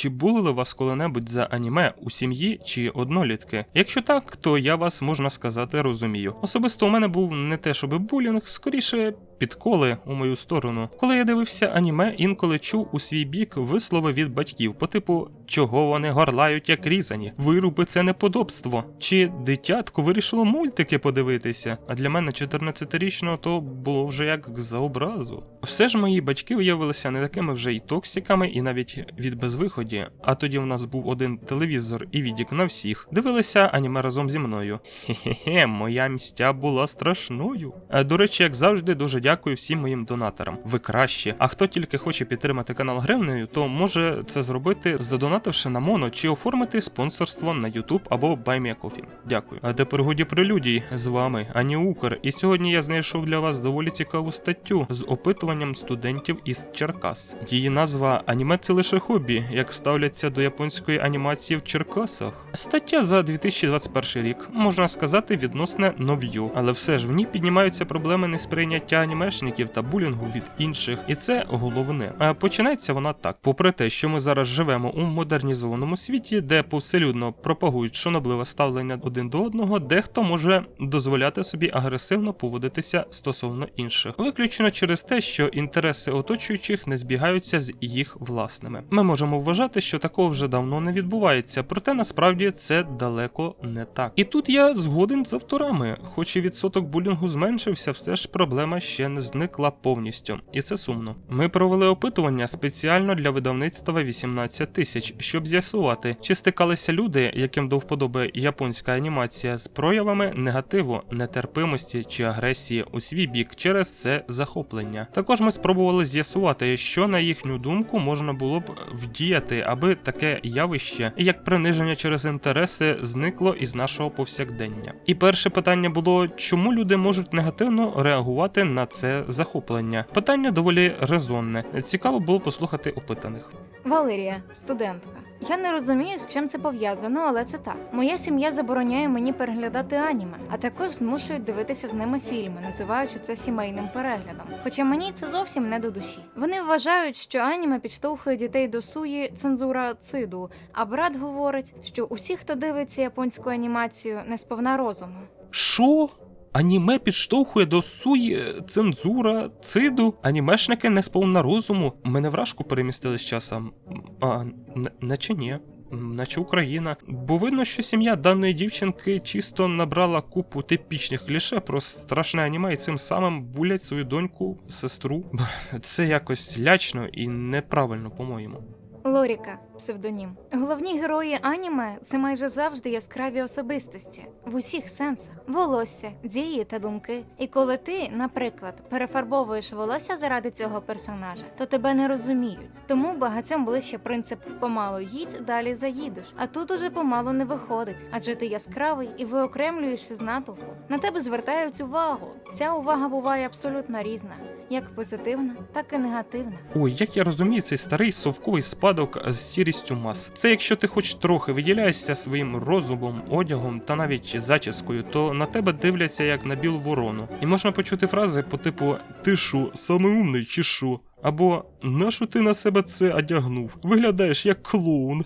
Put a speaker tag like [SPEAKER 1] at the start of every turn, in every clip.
[SPEAKER 1] Чи були вас коли-небудь за аніме у сім'ї чи однолітки? Якщо так, то я вас можна сказати розумію. Особисто у мене був не те, щоби булінг, скоріше підколи у мою сторону. Коли я дивився аніме, інколи чув у свій бік вислови від батьків по типу чого вони горлають як різані, вируби це неподобство. Чи дитятко вирішило мультики подивитися? А для мене 14-річного то було вже як за образу. Все ж мої батьки виявилися не такими вже й токсиками, і навіть від безвиході. А тоді в нас був один телевізор і відік на всіх. Дивилися аніме разом зі мною. Хе-хе, моя мстя була страшною. Е, До речі, як завжди, дуже дякую всім моїм донаторам. Ви кращі. А хто тільки хоче підтримати канал гривнею, то може це зробити, задонативши на моно чи оформити спонсорство на YouTube або BuyMeACoffee. Дякую. А тепер годі прелюдій з вами Ані Укр. І сьогодні я знайшов для вас доволі цікаву статтю з опитуванням студентів із Черкас. Її назва Аніме це лише хобі, як ставляться до японської анімації в Черкасах. Стаття за 2021 рік, можна сказати, відносне нов'ю, але все ж в ній піднімаються проблеми несприйняття анімешників та булінгу від інших, і це головне. Починається вона так: попри те, що ми зараз живемо у модернізованому світі, де повселюдно пропагують шанобливе ставлення один до одного, дехто може дозволяти собі агресивно поводитися стосовно інших, виключно через те, що інтереси оточуючих не збігаються з їх власними. Ми можемо вважати, що такого вже давно не відбувається, проте насправді це далеко не так. І тут я згоден з авторами, хоч і відсоток булінгу зменшився, все ж проблема ще не зникла повністю, і це сумно. Ми провели опитування спеціально для видавництва 18 тисяч, щоб з'ясувати, чи стикалися люди, яким до вподоби японська анімація з проявами негативу, нетерпимості чи агресії у свій бік через це захоплення. Також ми спробували з'ясувати, що на їхню думку можна було б вдіяти, аби таке явище, як приниження через інтереси, зникло із нашого повсякдення. І перше питання було, чому люди можуть негативно реагувати на це захоплення? Питання доволі резонне. Цікаво було послухати опитаних.
[SPEAKER 2] Валерія, студентка. Я не розумію, з чим це пов'язано, але це так. Моя сім'я забороняє мені переглядати аніме, а також змушують дивитися з ними фільми, називаючи це сімейним переглядом. Хоча мені це зовсім не до душі. Вони вважають, що аніме підштовхує дітей до суї цензура циду. А брат говорить, що усі, хто дивиться японську анімацію, не сповна розуму.
[SPEAKER 1] Що? Аніме підштовхує до суї, е, цензура, циду. Анімешники не сповна розуму. Мене вражку перемістили з часом. А, наче ні. Наче Україна. Бо видно, що сім'я даної дівчинки чисто набрала купу типічних кліше про страшне аніме і цим самим булять свою доньку, сестру. Це якось лячно і неправильно, по-моєму.
[SPEAKER 2] Лоріка, псевдонім. Головні герої аніме це майже завжди яскраві особистості в усіх сенсах: волосся, дії та думки. І коли ти, наприклад, перефарбовуєш волосся заради цього персонажа, то тебе не розуміють. Тому багатьом ближче принцип помалу їдь, далі заїдеш. А тут уже помалу не виходить, адже ти яскравий і виокремлюєшся з натовпу. На тебе звертають увагу. Ця увага буває абсолютно різна, як позитивна, так і негативна.
[SPEAKER 1] Ой, як я розумію, цей старий совковий спадок з сірістю мас. Це якщо ти хоч трохи виділяєшся своїм розумом, одягом та навіть зачіскою, то на тебе дивляться як на білу ворону. І можна почути фрази по типу Ти шо, самий умний чи шо? Або нащо ти на себе це одягнув? Виглядаєш як клоун.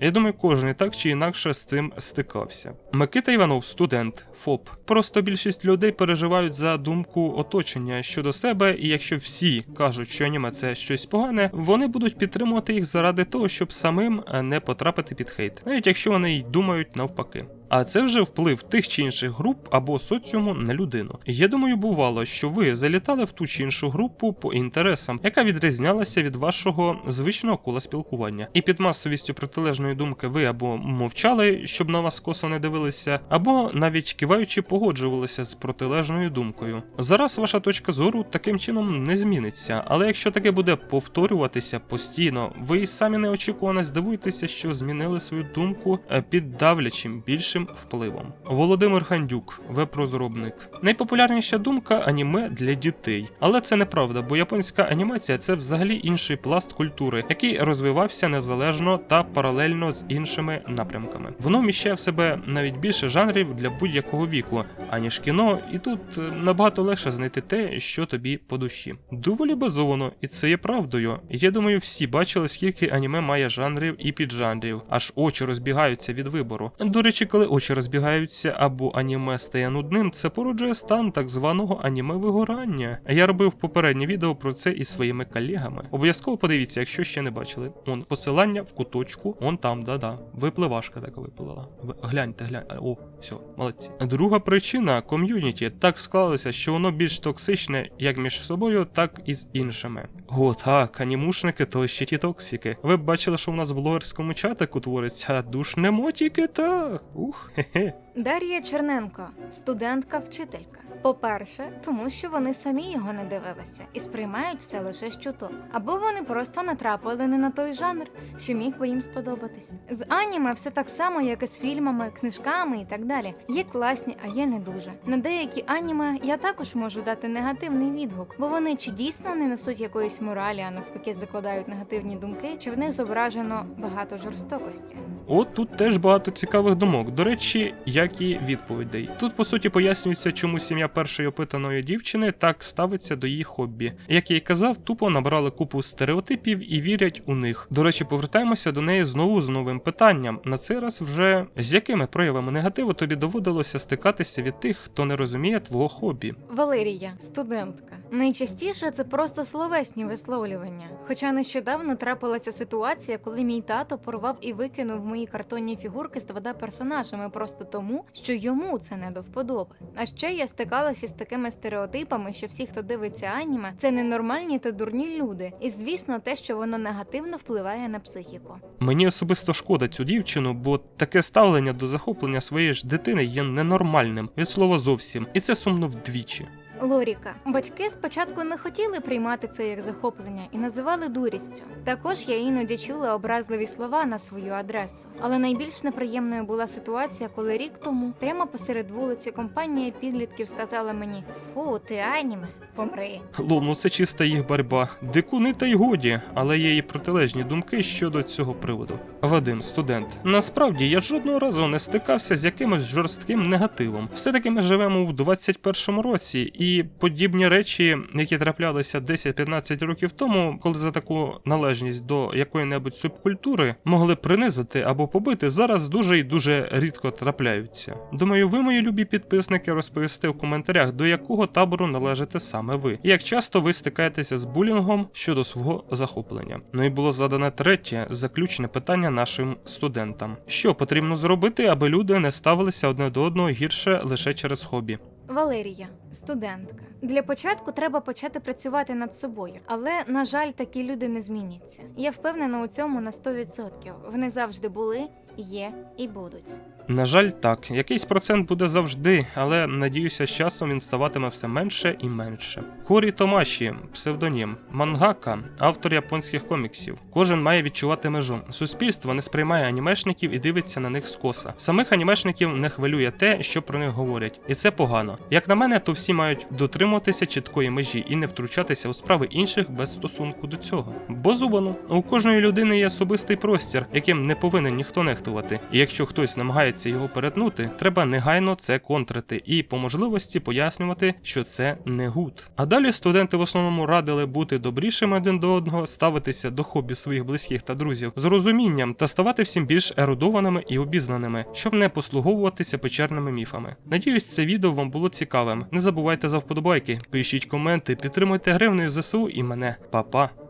[SPEAKER 1] Я думаю, кожен так чи інакше з цим стикався. Микита Іванов, студент, ФОП. Просто більшість людей переживають за думку оточення щодо себе, і якщо всі кажуть, що аніме це щось погане, вони будуть підтримувати їх заради того, щоб самим е, не потрапити під хейт, навіть якщо вони й думають навпаки. А це вже вплив тих чи інших груп або соціуму на людину. Я думаю, бувало, що ви залітали в ту чи іншу групу по інтересам, яка відрізнялася від вашого звичного кола спілкування. І під масовістю протилежної думки ви або мовчали, щоб на вас косо не дивилися, або навіть киваючи погоджувалися з протилежною думкою. Зараз ваша точка зору таким чином не зміниться, але якщо таке буде повторюватися постійно, ви самі неочікувано здивуєтеся, що змінили свою думку е, під давлячим більшим впливом. Володимир Хандюк, веб-розробник. Найпопулярніша думка аніме для дітей. Але це неправда, бо японська анімація це це взагалі інший пласт культури, який розвивався незалежно та паралельно з іншими напрямками. Воно вміщає в себе навіть більше жанрів для будь-якого віку, аніж кіно, і тут е, набагато легше знайти те, що тобі по душі. Доволі базовано, і це є правдою. Я думаю, всі бачили, скільки аніме має жанрів і піджанрів, аж очі розбігаються від вибору. До речі, коли очі розбігаються або аніме стає нудним, це породжує стан так званого аніме вигорання. Я робив попереднє відео про це із своїми колегами. Обов'язково подивіться, якщо ще не бачили. Он посилання в куточку, он там, да-да. Випливашка така виплила. Ви- Гляньте, гляньте. О, все, молодці. Друга причина ком'юніті так склалося, що воно більш токсичне як між собою, так і з іншими. О, так, анімушники то ще ті токсики. Ви б бачили, що в нас в блогерському чатику твориться душне мотіки, так. Ух, хе-хе.
[SPEAKER 2] Дар'я Черненко, студентка-вчителька. По-перше, тому що вони самі його не дивилися і сприймають все лише з чуток. Або вони просто натрапили не на той жанр, що міг би їм сподобатись. З аніме все так само, як і з фільмами, книжками і так далі. Є класні, а є не дуже. На деякі аніме я також можу дати негативний відгук, бо вони чи дійсно не несуть якоїсь моралі, а навпаки закладають негативні думки, чи в них зображено багато жорстокості.
[SPEAKER 1] От тут теж багато цікавих думок. До речі, як і відповідей. Тут по суті пояснюється, чому сім'я першої опитаної дівчини так ставиться до її хобі. Як я й казав, тупо набрали купу стереотипів і вірять у них. До речі, повертаємося до неї знову з новим питанням. На цей раз вже з якими проявами негативу тобі доводилося стикатися від тих, хто не розуміє твого хобі.
[SPEAKER 2] Валерія, студентка. Найчастіше це просто словесні висловлювання. Хоча нещодавно трапилася ситуація, коли мій тато порвав і викинув мої картонні фігурки з 2D персонажами просто тому, що йому це не до вподоби. А ще я стикалася з такими стереотипами, що всі, хто дивиться аніме, це ненормальні та дурні люди. І звісно, те, що воно негативно впливає на психіку.
[SPEAKER 1] Мені особисто шкода цю дівчину, бо таке ставлення до захоплення своєї ж дитини є ненормальним від слова зовсім, і це сумно вдвічі.
[SPEAKER 2] Лоріка. Батьки спочатку не хотіли приймати це як захоплення і називали дурістю. Також я іноді чула образливі слова на свою адресу. Але найбільш неприємною була ситуація, коли рік тому прямо посеред вулиці компанія підлітків сказала мені: Фу, ти аніме, помри.
[SPEAKER 1] Лол, ну це чиста їх борьба. Дикуни та й годі, але є і протилежні думки щодо цього приводу. Вадим, студент. Насправді я жодного разу не стикався з якимось жорстким негативом. Все-таки ми живемо в 21-му році, і подібні речі, які траплялися 10-15 років тому, коли за таку належність до якої-небудь субкультури могли принизити або побити, зараз дуже і дуже рідко трапляються. Думаю, ви, мої любі підписники, розповісте в коментарях, до якого табору належите саме ви, і як часто ви стикаєтеся з булінгом щодо свого захоплення. Ну і було задане третє заключне питання нашим студентам: що потрібно зробити, аби люди не ставилися одне до одного гірше лише через хобі.
[SPEAKER 2] Валерія, студентка. Для початку треба почати працювати над собою, але на жаль, такі люди не зміняться. Я впевнена у цьому на 100%. Вони завжди були, є і будуть.
[SPEAKER 1] На жаль, так, якийсь процент буде завжди, але надіюся, з часом він ставатиме все менше і менше. Корі Томаші, псевдонім, мангака, автор японських коміксів. Кожен має відчувати межу. Суспільство не сприймає анімешників і дивиться на них скоса. Самих анімешників не хвилює те, що про них говорять, і це погано. Як на мене, то всі мають дотримуватися чіткої межі і не втручатися у справи інших без стосунку до цього. Бо зубано, у кожної людини є особистий простір, яким не повинен ніхто нехтувати. І якщо хтось намагається його перетнути, треба негайно це контрити і по можливості пояснювати, що це не гуд. А далі студенти в основному радили бути добрішими один до одного, ставитися до хобі своїх близьких та друзів з розумінням та ставати всім більш ерудованими і обізнаними, щоб не послуговуватися печерними міфами. Надіюсь, це відео вам було цікавим. Не забувайте за вподобайки, пишіть коменти, підтримуйте гривнею ЗСУ і мене. Па-па!